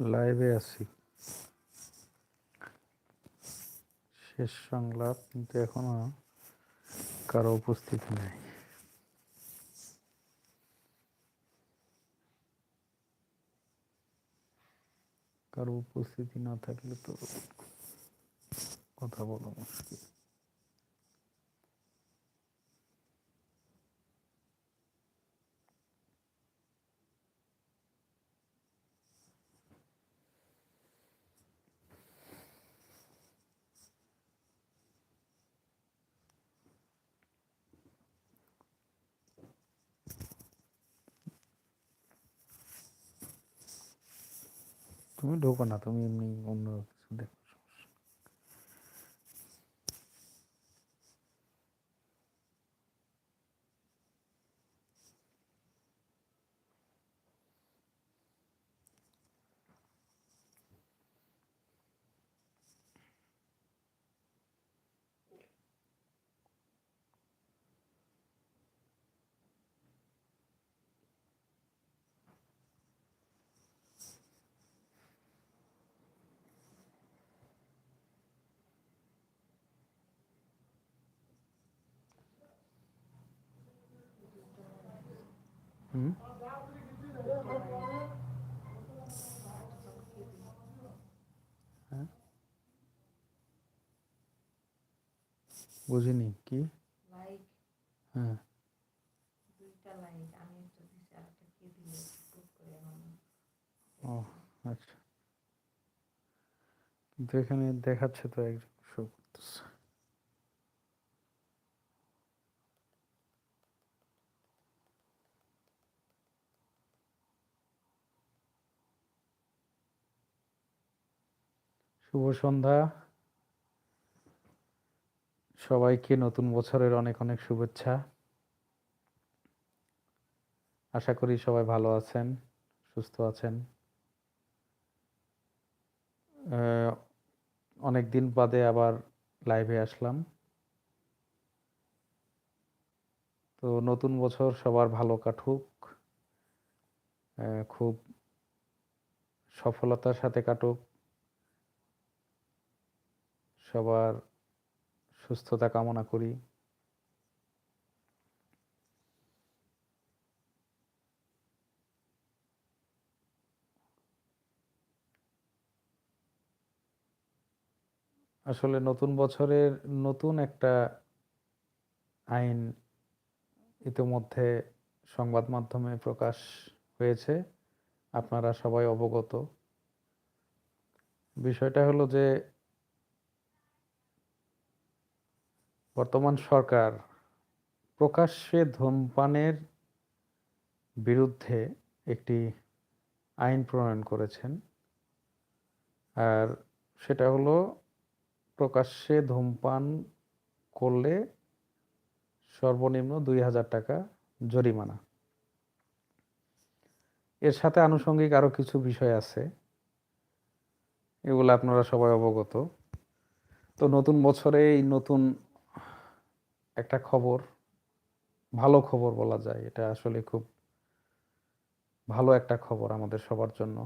লাইভে আছি। শেষ সংলাপ, কিন্তু এখনও কারও উপস্থিতি নেই। কারও উপস্থিতি না থাকলে তো কথা বলা মুশকিল। তুমি ঢোকো না তুমি এমনি অন্য কিছু দেখো সমস্যা নেই। হুম হ্যাঁ বুঝিনি কি লাইক হ্যাঁ দুইটা লাইক আমি একটা দিছি আর একটা কে দিল টুক কি? আমার ও আচ্ছা। কিন্তু এখানে দেখাচ্ছে তো একজন শো করতেছে। শুভ সন্ধ্যা। সবাইকে নতুন বছরের অনেক অনেক শুভেচ্ছা। আশা করি সবাই ভালো আছেন, সুস্থ আছেন। অনেক দিন বাদে আবার লাইভে আসলাম। তো নতুন বছর সবার ভালো কাটুক। খুব সফলতার সাথে কাটুক। সবার সুস্থতা কামনা করি। আসলে নতুন বছরের নতুন একটা আইন ইতিমধ্যে সংবাদ মাধ্যমে প্রকাশ হয়েছে। আপনারা সবাই অবগত। বিষয়টা হলো যে বর্তমান সরকার প্রকাশ্যে ধূমপানের বিরুদ্ধে একটি আইন প্রণয়ন করেছেন। আর সেটা হলো প্রকাশ্যে ধূমপান করলে সর্বনিম্ন দুই হাজার টাকা জরিমানা। এর সাথে আনুষঙ্গিক আরও কিছু বিষয় আছে, এগুলো আপনারা সবাই অবগত। তো নতুন বছরে এই নতুন একটা খবর, ভালো খবর বলা যায়। এটা আসলে খুব ভালো একটা খবর আমাদের সবার জন্য।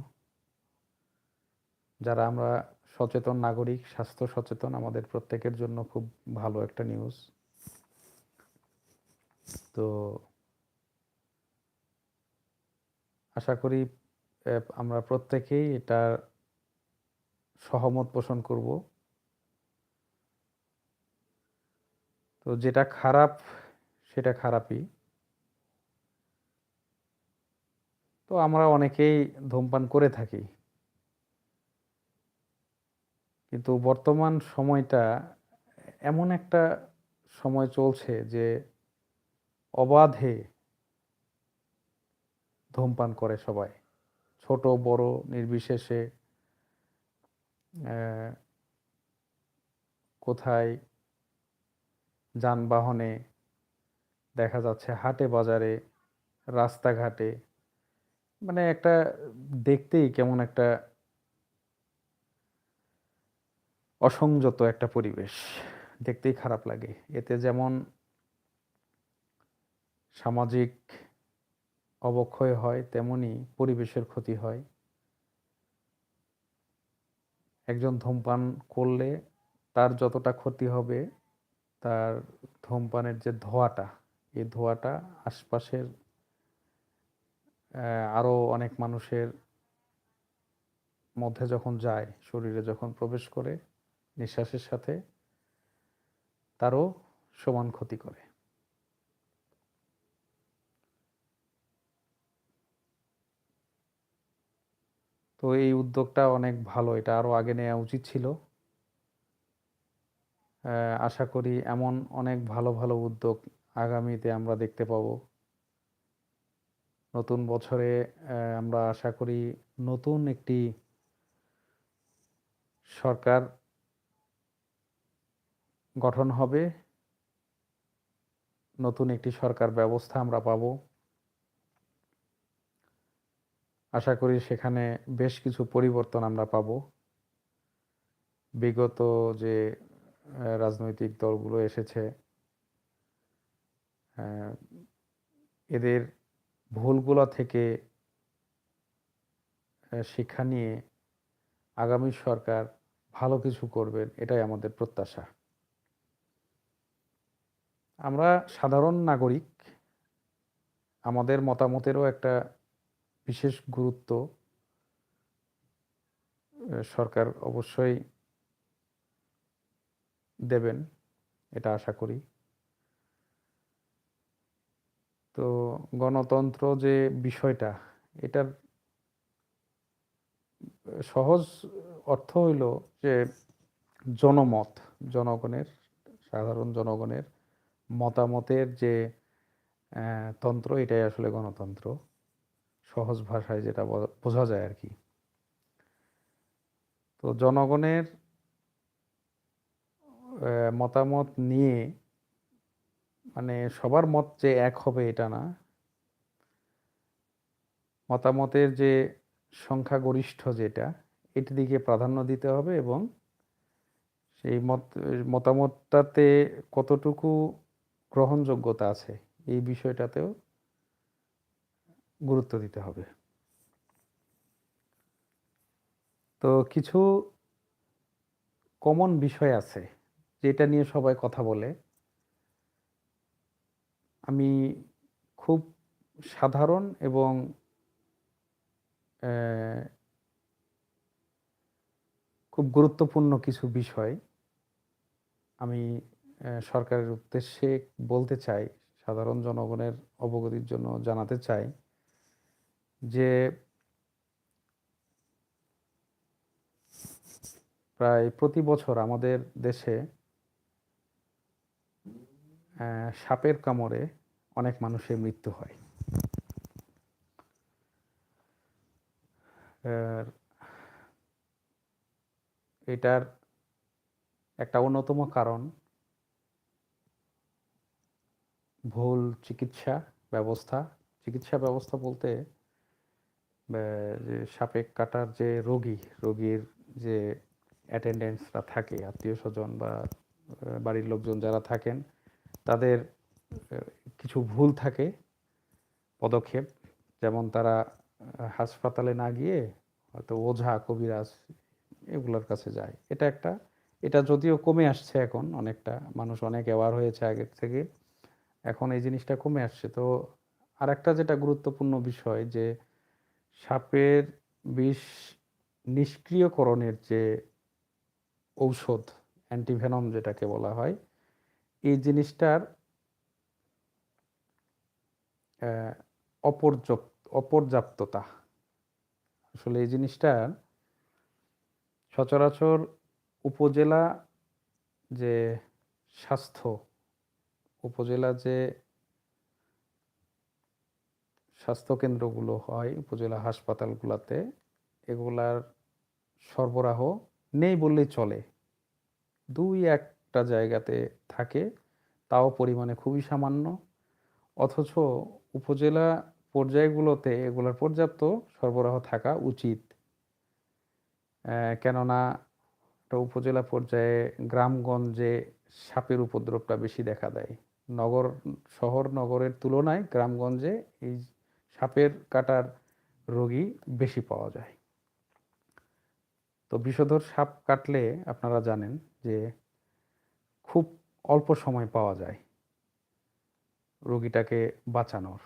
যারা আমরা সচেতন নাগরিক, স্বাস্থ্য সচেতন, আমাদের প্রত্যেকের জন্য খুব ভালো একটা নিউজ তো আশা করি আমরা প্রত্যেকেই এটা সহমত পোষণ করব। তো যেটা খারাপ, সেটা খারাপই। তো আমরা অনেকেই ধূমপান করে থাকি। কিন্তু বর্তমান সময়টা এমন একটা সময় চলছে যে অবাধে ধূমপান করে সবাই। ছোট, বড়, নির্বিশেষে কোথায় যানবাহনে দেখা যাচ্ছে হাটে বাজারে, রাস্তাঘাটে মানে একটা দেখতেই কেমন একটা অসংযত একটা পরিবেশ। দেখতেই খারাপ লাগে। এতে যেমন সামাজিক অবক্ষয় হয়, তেমনি পরিবেশের ক্ষতি হয়। একজন ধূমপান করলে তার যতটা ক্ষতি হবে তার ধূমপানের যে ধোঁয়াটা এই ধোঁয়াটা আশপাশের আহ, আরও অনেক মানুষের মধ্যে যখন যায় শরীরে যখন প্রবেশ করে নিঃশ্বাসের সাথে তারও সমান ক্ষতি করে। তো এই উদ্যোগটা অনেক ভালো এটা আরও আগে নেওয়া উচিত ছিল। আশা করি এমন অনেক ভালো ভালো উদ্যোগ আগামীতে আমরা দেখতে পাবো। নতুন বছরে আমরা আশা করি নতুন একটি সরকার গঠন হবে। নতুন একটি সরকার ব্যবস্থা আমরা পাবো। আশা করি সেখানে বেশ কিছু পরিবর্তন আমরা পাবো। বিগত যে রাজনৈতিক দলগুলো এসেছে। এদের ভুলগুলো থেকে শিক্ষা নিয়ে আগামী সরকার ভালো কিছু করবেন, এটাই আমাদের প্রত্যাশা। আমরা সাধারণ নাগরিক, আমাদের মতামতেরও একটা বিশেষ গুরুত্ব। সরকার অবশ্যই দেবেন, এটা আশা করি। তো গণতন্ত্র যে বিষয়টা, এটার সহজ অর্থ হইল যে জনমত, জনগণের, সাধারণ জনগণের মতামতের যে তন্ত্র, এটাই আসলে গণতন্ত্র। সহজ ভাষায় যেটা বোঝা যায় আর কি। তো জনগণের মতামত নিয়ে মানে সবার মত যে এক হবে এটা না। মতামতের যে সংখ্যাগরিষ্ঠ যেটা এটির দিকে প্রাধান্য দিতে হবে এবং সেই মত, মতামতটাতে কতটুকু গ্রহণযোগ্যতা আছে, এই বিষয়টাতেও গুরুত্ব দিতে হবে। তো কিছু কমন বিষয় আছে যেটা নিয়ে সবাই কথা বলে, আমি খুব সাধারণ এবং খুব গুরুত্বপূর্ণ কিছু বিষয় আমি সরকারের উদ্দেশ্যে বলতে চাই, সাধারণ জনগণের অবগতির জন্য জানাতে চাই যে প্রায় প্রতি বছর আমাদের দেশে সাপের কামড়ে অনেক মানুষের মৃত্যু হয়। এটার একটা অন্যতম কারণ ভুল চিকিৎসা ব্যবস্থা। চিকিৎসা ব্যবস্থা বলতে যে সাপে কাটার যে রোগী, রোগীর যে অ্যাটেন্ডেন্সরা থাকে, আত্মীয় স্বজন বা বাড়ির লোকজন যারা থাকেন তাদের কিছু ভুল থাকে, পদক্ষেপ। যেমন তারা হাসপাতালে না গিয়ে হয়তো ওঝা, কবিরাজ এগুলোর কাছে যায়। এটা একটা, এটা যদিও কমে আসছে এখন অনেকটা, মানুষ অনেক অ্যাওয়ার হয়েছে আগের থেকে। এখন এই জিনিসটা কমে আসছে। তো আর একটা যেটা গুরুত্বপূর্ণ বিষয় যে সাপের বিষ নিষ্ক্রিয়করণের যে ঔষধ অ্যান্টিভেনম যেটাকে বলা হয় এই জিনিসটার অপর্যাপ্ততা। আসলে এই জিনিসটার সচরাচর উপজেলা যে স্বাস্থ্য, উপজেলা যে স্বাস্থ্যকেন্দ্রগুলো হয়, উপজেলা হাসপাতালগুলোতে, এগুলার সরবরাহ নেই বললেই চলে। দুই একটা জায়গাতে থাকে, তাও পরিমাণে খুবই সামান্য। অথচ উপজেলা পর্যায়গুলোতে এগুলোর পর্যাপ্ত সরবরাহ থাকা উচিত। কেননা একটা উপজেলা পর্যায়ে গ্রামগঞ্জে সাপের উপদ্রবটা বেশি দেখা দেয়। নগর, শহর, নগরের তুলনায় গ্রামগঞ্জে এই সাপের কাটার রোগী বেশি পাওয়া যায়। তো বিষধর সাপ কাটলে আপনারা জানেন যে খুব অল্প সময় পাওয়া যায় রোগীটাকে বাঁচানোর।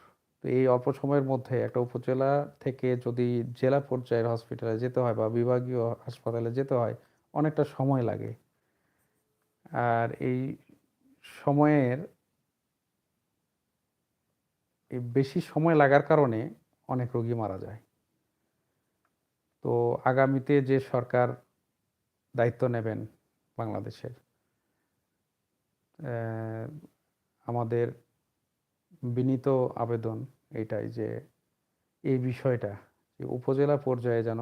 তো এই অল্প সময়ের মধ্যে একটা উপজেলা থেকে যদি জেলা পর্যায়ের হসপিটালে যেতে হয় বা বিভাগীয় হাসপাতালে যেতে হয়, অনেকটা সময় লাগে। আর এই সময়ের এই বেশি সময় লাগার কারণে অনেক রোগী মারা যায়। তো আগামীতে যে সরকার দায়িত্ব নেবেন বাংলাদেশের আমাদের বিনীত আবেদন এটাই যে এই বিষয়টা যে উপজেলা পর্যায়ে যেন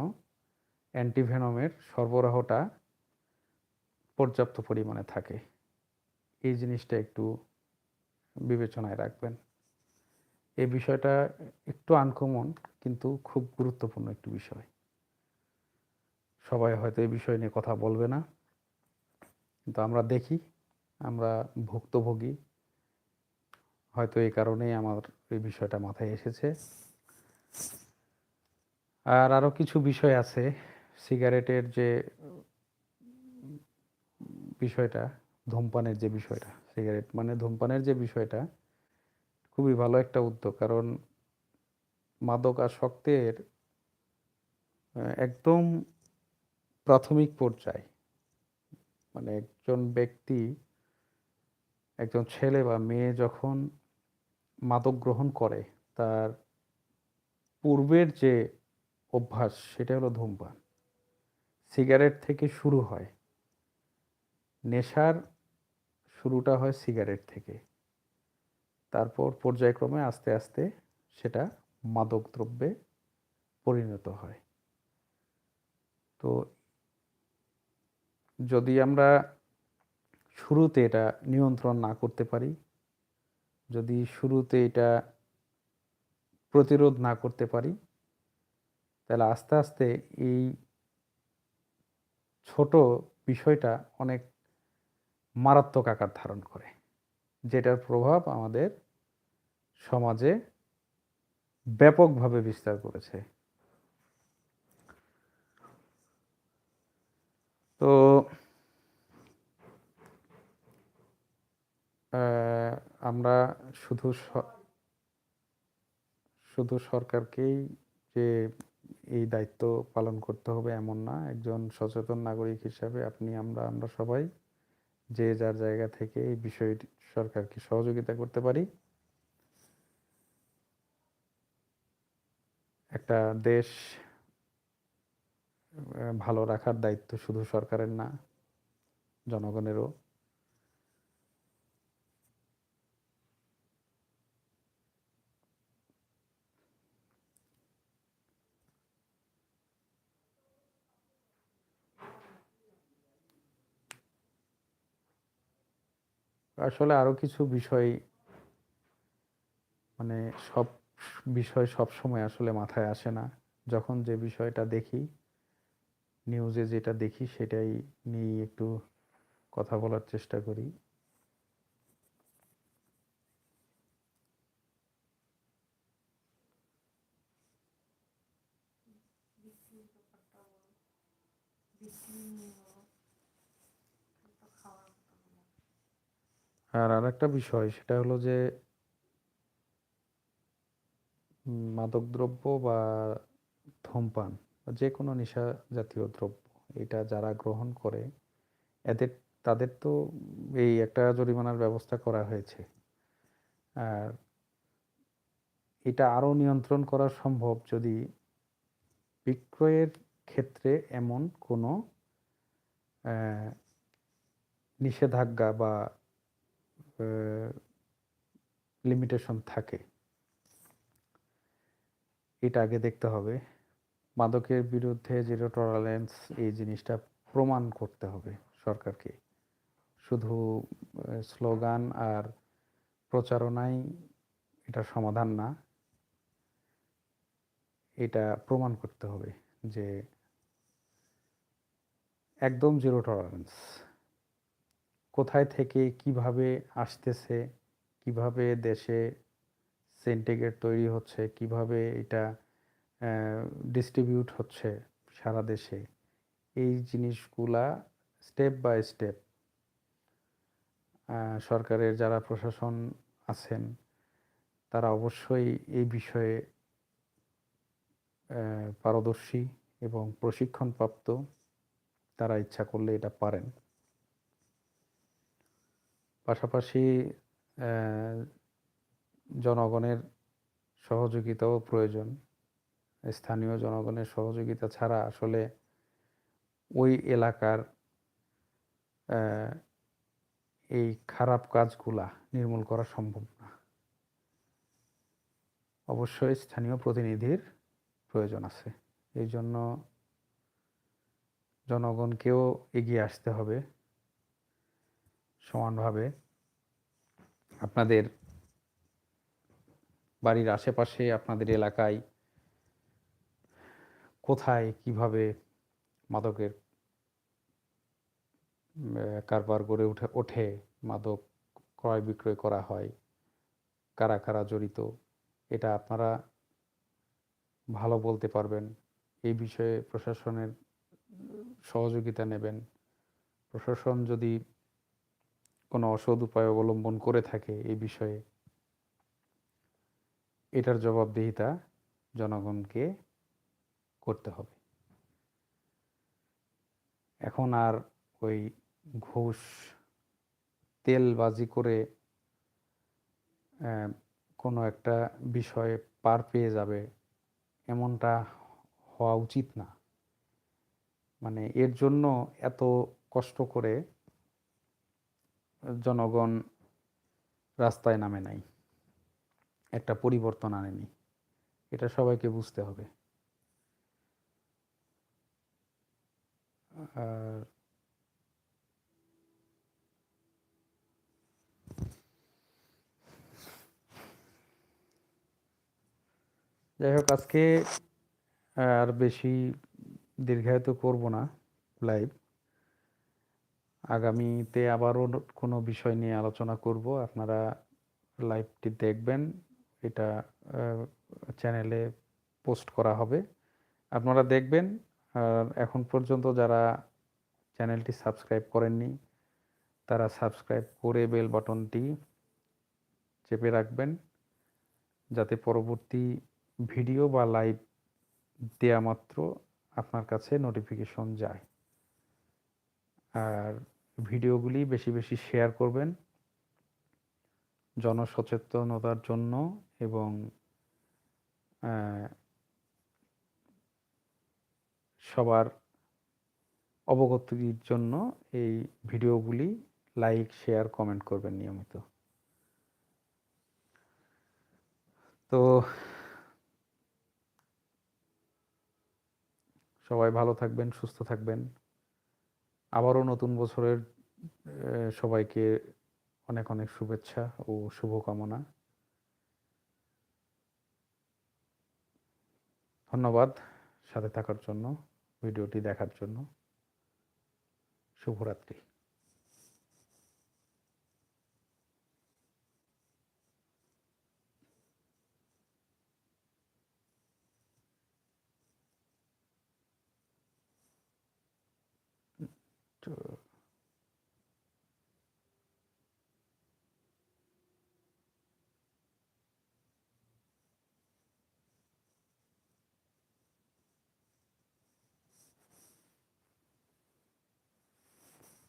অ্যান্টিভেনমের সরবরাহটা পর্যাপ্ত পরিমাণে থাকে। এই জিনিসটা একটু বিবেচনায় রাখবেন। এই বিষয়টা একটু আনকমন, কিন্তু খুব গুরুত্বপূর্ণ একটি বিষয়। সবাই হয়তো এই বিষয় নিয়ে কথা বলবে না, কিন্তু আমরা দেখি আমরা ভুক্তভোগী। হয়তো এই কারণেই আমার এই বিষয়টা মাথায় এসেছে। আর আরও কিছু বিষয় আছে, সিগারেটের যে বিষয়টা, ধূমপানের যে বিষয়টা, সিগারেট মানে ধূমপানের যে বিষয়টা, খুবই ভালো একটা উদ্যোগ। কারণ মাদক আসক্তের একদম প্রাথমিক পর্যায় মানে একজন ব্যক্তি একজন ছেলে বা মেয়ে যখন মাদক গ্রহণ করে, তার পূর্বের যে অভ্যাস, সেটা হলো ধূমপান। সিগারেট থেকে শুরু হয়। নেশার শুরুটা হয় সিগারেট থেকে। তারপর পর্যায়ক্রমে আস্তে আস্তে সেটা মাদক দ্রব্যে পরিণত হয়। তো যদি আমরা শুরুতে এটা নিয়ন্ত্রণ না করতে পারি, যদি শুরুতে এটা প্রতিরোধ না করতে পারি, তাহলে আস্তে আস্তে এই ছোট বিষয়টা অনেক মারাত্মক আকার ধারণ করে, যেটার প্রভাব আমাদের সমাজে ব্যাপকভাবে বিস্তার করেছে। তো আমরা শুধু শুধু সরকারকেই যে এই দায়িত্ব পালন করতে হবে এমন না, একজন সচেতন নাগরিক হিসাবে আপনি আমরা আমরা সবাই যে যার জায়গা থেকে এই বিষয়টি সরকারকে সহযোগিতা করতে পারি। একটা দেশ ভালো রাখার দায়িত্ব শুধু সরকারের না, জনগণেরও। আসলে আরও কিছু বিষয় মানে সব বিষয় সব সময় আসলে মাথায় আসে না। যখন যে বিষয়টা দেখি নিউজে যেটা দেখি সেটাই নিয়ে একটু কথা বলার চেষ্টা করি বৃষ্টির ব্যাপারটা বলো বৃষ্টি নিয়ে বলো খাদ্য খাওয়ার কথা বলো আর আরেকটা বিষয়, সেটা হলো যে মাদকদ্রব্য বা ধূমপান যে কোনো নেশা জাতীয় দ্রব্য, এটা যারা গ্রহণ করে, এদের, তাদের তো এই একটা জরিমানার ব্যবস্থা করা হয়েছে। আর এটা আরও নিয়ন্ত্রণ করা সম্ভব যদি বিক্রয়ের ক্ষেত্রে এমন কোনো নিষেধাজ্ঞা বা লিমিটেশন থাকে। এটা আগে দেখতে হবে। মাদকের বিরুদ্ধে জিরো টলারেন্স এই জিনিসটা প্রমাণ করতে হবে সরকারকে। শুধু স্লোগান আর প্রচারণাই এটা সমাধান না। এটা প্রমাণ করতে হবে যে একদম জিরো টলারেন্স কোথায় থেকে কীভাবে আসতেছে, কীভাবে দেশে সেন্টিগ্রেড তৈরি হচ্ছে, কীভাবে এটা ডিস্ট্রিবিউট হচ্ছে সারা দেশে, এই জিনিসগুলা স্টেপ বাই স্টেপ সরকারের যারা প্রশাসন আছেন, তারা অবশ্যই এই বিষয়ে পারদর্শী এবং প্রশিক্ষণপ্রাপ্ত, তারা ইচ্ছা করলে এটা পারেন। পাশাপাশি জনগণের সহযোগিতাও প্রয়োজন। স্থানীয় জনগণের সহযোগিতা ছাড়া আসলে ওই এলাকার এই খারাপ কাজগুলা নির্মূল করা সম্ভব না। অবশ্যই স্থানীয় প্রতিনিধির প্রয়োজন আছে। এই জন্য জনগণকেও এগিয়ে আসতে হবে। সমানভাবে আপনাদের বাড়ির আশেপাশে, আপনাদের এলাকায় কোথায়, কীভাবে মাদকের কারবার গড়ে উঠে, ওঠে, মাদক ক্রয় বিক্রয় করা হয়, কারা কারা জড়িত, এটা আপনারা ভালো বলতে পারবেন। এই বিষয়ে প্রশাসনের সহযোগিতা নেবেন। প্রশাসন যদি কোনো অসৎ উপায় অবলম্বন করে থাকে এই বিষয়ে। এটার জবাবদিহিতা জনগণকে করতে হবে। এখন আর ওই ঘুষ, তেলবাজি করে কোনো একটা বিষয়ে পার পেয়ে যাবে এমনটা হওয়া উচিত না। মানে এর জন্য এত কষ্ট করে জনগণ রাস্তায় নামে নাই। একটা পরিবর্তন আনেনি। এটা সবাইকে বুঝতে হবে। আর যাই হোক, আজকে আর বেশি দীর্ঘায়িত করব না লাইভ আগামীতে আবারও কোনো বিষয় নিয়ে আলোচনা করব। আপনারা লাইভটি দেখবেন। এটা চ্যানেলে পোস্ট করা হবে। আপনারা দেখবেন। আর এখন পর্যন্ত যারা চ্যানেলটি সাবস্ক্রাইব করেননি, তারা সাবস্ক্রাইব করে বেল বাটনটি চেপে রাখবেন। যাতে পরবর্তী ভিডিও বা লাইভ দেয়া মাত্র আপনার কাছে নোটিফিকেশন যায়। আর ভিডিওগুলি বেশি বেশি শেয়ার করবেন জনসচেতনতার জন্য এবং সবার অবগতির জন্য এই ভিডিওগুলি লাইক, শেয়ার, কমেন্ট করবেন নিয়মিত। তো সবাই ভালো থাকবেন, সুস্থ থাকবেন। আবারও নতুন বছরের সবাইকে অনেক অনেক শুভেচ্ছা ও শুভকামনা। ধন্যবাদ সাথে থাকার জন্য, ভিডিওটি দেখার জন্য। শুভরাত্রি।